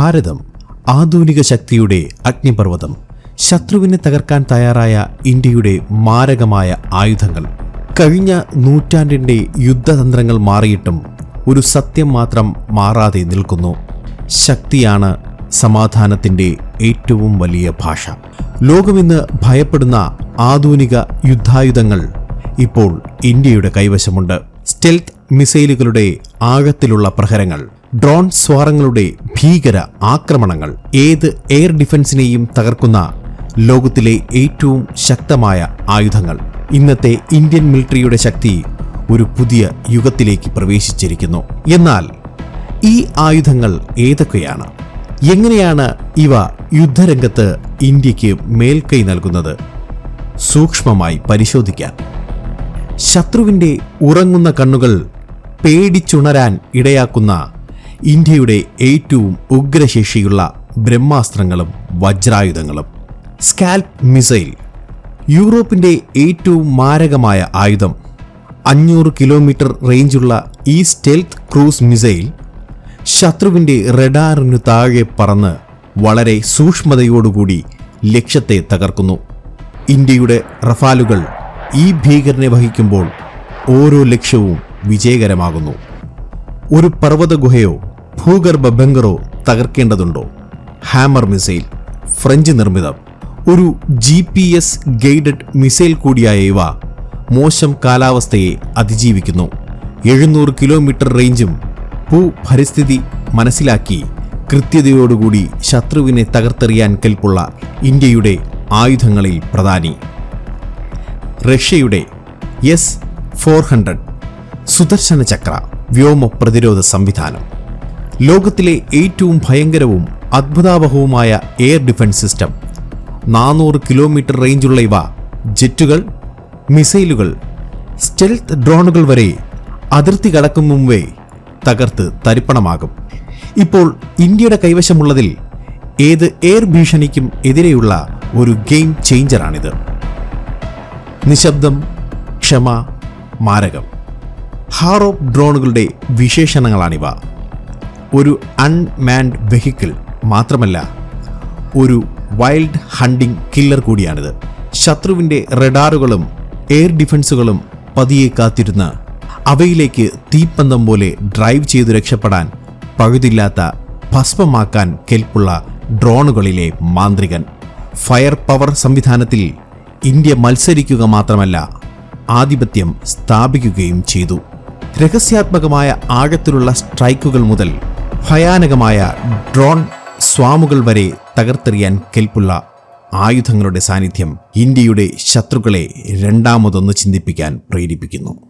ഭാരതം ആധുനിക ശക്തിയുടെ അഗ്നിപർവതം ശത്രുവിനെ തകർക്കാൻ തയ്യാറായ ഇന്ത്യയുടെ മാരകമായ ആയുധങ്ങൾ. കഴിഞ്ഞ നൂറ്റാണ്ടിന്റെ യുദ്ധതന്ത്രങ്ങൾ മാറിയിട്ടും ഒരു സത്യം മാത്രം മാറാതെ നിൽക്കുന്നു. ശക്തിയാണ് സമാധാനത്തിന്റെ ഏറ്റവും വലിയ ഭാഷ. ലോകമിന്ന് ഭയപ്പെടുന്ന ആധുനിക യുദ്ധായുധങ്ങൾ ഇപ്പോൾ ഇന്ത്യയുടെ കൈവശമുണ്ട്. സ്റ്റെൽത്ത് മിസൈലുകളുടെ ആഴത്തിലുള്ള പ്രഹരങ്ങൾ ഡ്രോൺ സ്വാറങ്ങളുടെ ഭീകര ആക്രമണങ്ങൾ ഏത് എയർ ഡിഫൻസിനെയും തകർക്കുന്ന ലോകത്തിലെ ഏറ്റവും ശക്തമായ ആയുധങ്ങൾ. ഇന്നത്തെ ഇന്ത്യൻ മിലിറ്ററിയുടെ ശക്തി ഒരു പുതിയ യുഗത്തിലേക്ക് പ്രവേശിച്ചിരിക്കുന്നു. എന്നാൽ ഈ ആയുധങ്ങൾ ഏതൊക്കെയാണ്? എങ്ങനെയാണ് ഇവ യുദ്ധരംഗത്ത് ഇന്ത്യയ്ക്ക് മേൽക്കൈ നൽകുന്നത്? സൂക്ഷ്മമായി പരിശോധിക്കാം ശത്രുവിന്റെ ഉറങ്ങുന്ന കണ്ണുകൾ പേടിച്ചുണരാൻ ഇടയാക്കുന്ന ഇന്ത്യയുടെ ഏറ്റവും ഉഗ്രശേഷിയുള്ള ബ്രഹ്മാസ്ത്രങ്ങളും വജ്രായുധങ്ങളും. സ്കാൽപ് മിസൈൽ യൂറോപ്പിന്റെ ഏറ്റവും മാരകമായ ആയുധം അഞ്ഞൂറ് കിലോമീറ്റർ റേഞ്ചുള്ള ഈ സ്റ്റെൽത്ത് ക്രൂസ് മിസൈൽ ശത്രുവിന്റെ റഡാറിനു താഴെ പറന്ന് വളരെ സൂക്ഷ്മതയോടുകൂടി ലക്ഷ്യത്തെ തകർക്കുന്നു. ഇന്ത്യയുടെ റഫാലുകൾ ഈ ഭീകരനെ വഹിക്കുമ്പോൾ ഓരോ ലക്ഷ്യവും വിജയകരമാകുന്നു. ഒരു പർവത ഗുഹയോ ഭൂഗർഭ ബംഗറോ തകർക്കേണ്ടതുണ്ടോ? ഹാമർ മിസൈൽ ഫ്രഞ്ച് നിർമ്മിതം ഒരു G P S guided missile കൂടിയായ ഇവ മോശം കാലാവസ്ഥയെ അതിജീവിക്കുന്നു. എഴുന്നൂറ് കിലോമീറ്റർ റേഞ്ചും ഭൂപരിസ്ഥിതി മനസ്സിലാക്കി കൃത്യതയോടുകൂടി ശത്രുവിനെ തകർത്തെറിയാൻ കെൽപ്പുള്ള ഇന്ത്യയുടെ ആയുധങ്ങളിൽ പ്രധാനി. റഷ്യയുടെ S four hundred Sudarshana Chakra വ്യോമ പ്രതിരോധ സംവിധാനം. ലോകത്തിലെ ഏറ്റവും ഭയങ്കരവും അത്ഭുതാവഹവുമായ എയർ ഡിഫൻസ് സിസ്റ്റം. നാനൂറ് കിലോമീറ്റർ റേഞ്ചുള്ള ഇവ ജെറ്റുകൾ മിസൈലുകൾ സ്റ്റെൽത്ത് ഡ്രോണുകൾ വരെ അതിർത്തി കടക്കും മുമ്പേ തകർത്ത് തരിപ്പണമാകും. ഇപ്പോൾ ഇന്ത്യയുടെ കൈവശമുള്ളതിൽ ഏത് എയർ ഭീഷണിക്കും എതിരെയുള്ള ഒരു ഗെയിം ചേഞ്ചറാണിത്. നിശബ്ദം ക്ഷമ മാരകം. ഹാറോപ്പ് ഡ്രോണുകളുടെ വിശേഷണങ്ങളാണിവ. ഒരു അൺമാൻഡ് വെഹിക്കിൾ മാത്രമല്ല ഒരു വൈൽഡ് ഹണ്ടിംഗ് കില്ലർ കൂടിയാണിത്. ശത്രുവിന്റെ റഡാറുകളും എയർ ഡിഫൻസുകളും പതിയെ കാത്തിരുന്ന് അവയിലേക്ക് തീപ്പന്തം പോലെ ഡ്രൈവ് ചെയ്ത് രക്ഷപ്പെടാൻ പഴുതില്ലാത്ത ഭസ്മമാക്കാൻ കെൽപ്പുള്ള ഡ്രോണുകളിലെ മാന്ത്രികൻ. ഫയർ പവർ സംവിധാനത്തിൽ ഇന്ത്യ മത്സരിക്കുക മാത്രമല്ല ആധിപത്യം സ്ഥാപിക്കുകയും ചെയ്തു. രഹസ്യാത്മകമായ ആഴത്തിലുള്ള സ്ട്രൈക്കുകൾ മുതൽ ഭയാനകമായ ഡ്രോൺ സ്വാമുകൾ വരെ തകർത്തെറിയാൻ കെൽപ്പുള്ള ആയുധങ്ങളുടെ സാന്നിധ്യം ഇന്ത്യയുടെ ശത്രുക്കളെ രണ്ടാമതൊന്ന് ചിന്തിപ്പിക്കാൻ പ്രേരിപ്പിക്കുന്നു.